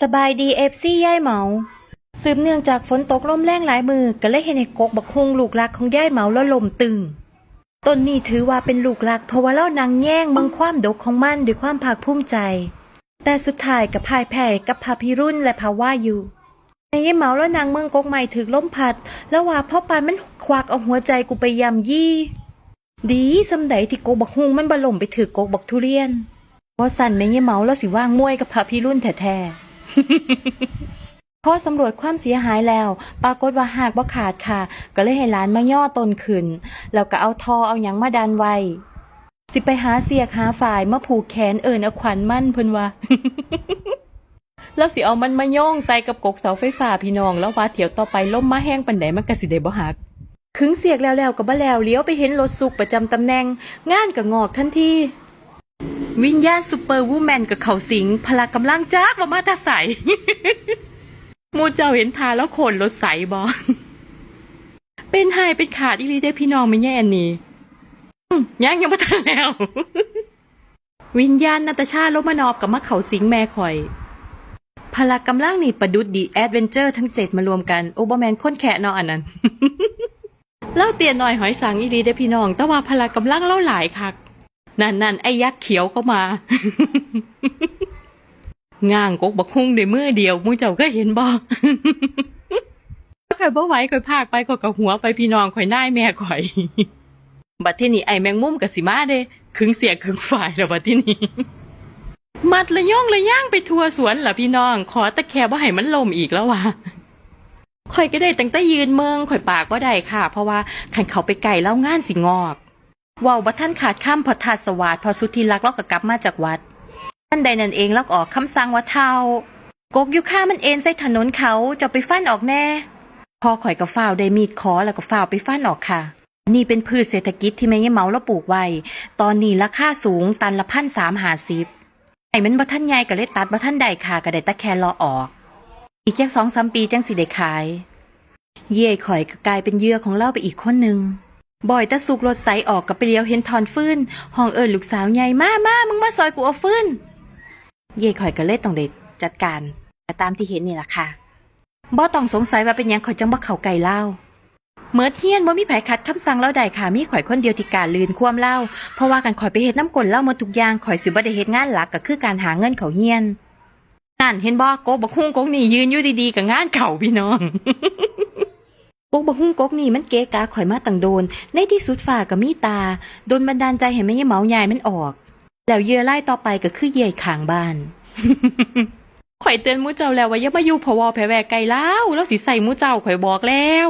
สบายดีเอฟซี่ย่ายเหมาสืบเนื่องจากฝนตกลมแรงหลายมือก็เลยเห็นไอ้กกบักฮุงลูกหลักของย่ายเหมาแล้วลมตึงต้นนี้ถือว่าเป็นลูกหลักเพราะว่าเล่านางแย่งเมืองความดกของมันด้วยความภาคภูมิใจ แต่สุดท้ายกับพายแพ้กับพาพิรุณและภาว่าอยู่ในย่ายเหมาแล้วนางเมืองกกใหม่ถึกล้มพัด แล้วว่าพ่อปานมันควักเอาหัวใจกูไปยำยี่ ดีสำใดที่กกบักฮุงมันบล่มไปถือกกบักทุเรียนพอสั่นแม่ยี่เมาแล้วสิว่างมวยกับพระพิรุ่นแท้ๆ พอสำรวจความเสียหายแล้ว ปรากฏว่าหากบ่ขาดค่ะ ก็เลยให้หลานมาย่อตนขึ้น แล้วก็เอาทอเอาหยังมาดันไว้ สิไปหาเสียกหาฝ่ายมาผูกแขนเอิญเอาขวัญมั่นเพิ่นว่าแล้วสิเอามันมาย่องใส่กับกกเสาไฟฟ้าพี่น้อง แล้วว่าเถียวต่อไปล่มมาแห้งปันไดมันก็สิได้บ่หักขึงเสียกแล้วแล้วก็บ่แล้วเลี้ยวไปเห็นรถสุกประจำตำแหน่ง งานก็งอกทันที วิญญาณซูเปอร์วูแมนกับเขาสิง พละกำลังจักว่ามาตาใสมูเจ้าเห็นทาแล้วโขนรถใสบอเป็นหายเป็นขาดอีลีได้พี่น้องไม่แย่อันนี้ยังยังไม่ทันแล้ว วิญญาณนาตาชาลบมานอบกับมาเขาสิงแม่ข่อย พละกำลังนี่ประดุดดีแอดเวนเจอร์ทั้งเจ็ดมารวมกันโอเบอร์แมนค้นแขะนาะอันนั้นเล่าเตียนหน่อยหอยสังอีลีได้พี่น้อง แต่ว่าพละกำลังเล่าหลายคัก นั่นนั่นไอ้ยักษ์เขียวก็มา ง่างกกบักฮุ่งในมือเดียวมูเจ้าก็เห็นบ่ข่อยบ่ไหวข่อยพากไปข่อยกับหัวไปพี่น้องข่อยนายแม่ข่อย บัดที่นี่ไอ้แมงมุมกับสิมาเด้ขึงเสียขึงฝ่ายแล้วบัดที่นี่มัดละย่องละย่างไปทัวสวนล่ะพี่น้อง ขอตะแคบว่าให้มันลมอีกแล้ววะข่อยก็ได้ตั้งแต่ยืนเมืองข่อยปากว่าได้ค่ะ เพราะว่าขันเขาไปไก่แล้วงานสิงอก ว้าวบัท่านขาดข้ามพอทาสวาดพอสุธิรักษ์ล้วก็กลับมาจากวัดท่านใดนั่นเองล้วก็ออกคำสั่งว่าเท่ากกอยู่ข้ามันเอ็นใส่ถนนเขาจะไปฟันออกแน่ พอข่อยก็ฝ้าวได้มีดขอแล้วก็ฝ้าวไปฟันออกค่ะ นี่เป็นพืชเศรษฐกิจที่แม่ยายเมาแล้วปลูกไว้ ตอนนี้ราคาสูงตันละพันสามหาสิบไอ้มันบ่ท่านใหญ่ก็เลยตัดบ่ท่านใดค่ะก็ได้ตะแครรอออก อีกแค่สองสามปีจังสิได้ขาย เย่ข่อยก็กลายเป็นเยื่อของเล่าไปอีกคนหนึ่ง บ่อยตะสุกรถใสออกกับไปเลี้ยวเห็นทอนฟื้นห้องเอิญลูกสาวใหญ่มามามึงมาซอยกูเอาฟื้น เย่ข่อยก็เลยต้องเด็ดจัดการแต่ตามที่เห็นนี่แหละค่ะบ่ต้องสงสัยว่าเป็นหยังข่อยจังบ่เข้าไก่เล่าเมื่อเทียนบ่มีไผขัดคำสั่งเล่าใดค่ะมีข่อยคนเดียวที่การลืนความเล่าเพราะว่ากันข่อยไปเฮ็ดน้ำกลนเล่าหมดทุกอย่างข่อยสิบ่ได้เฮ็ดงานหลักก็คือการหาเงินเขาเฮียนนั่นเห็นบ่โกบักฮุ้งโกกนี่ยืนอยู่ดีๆกับงานเก่าพี่น้อง กกบักฮุ้งกกนี่มันเกะกาข่อยมาตั้งโดน ในที่สุดฝ่ากับมีตา โดนบันดาลใจเห็นไหมยายเหมาใหญ่มันออก แล้วเยื่อไล่ต่อไปก็คือเย่ยขางบ้าน ข่อยเตือนมูเจ้าแล้วว่าอย่ามาอยู่พะวอแผลแวกไกลแล้วแล้วสิใส่มูเจ้าข่อยบอกแล้ว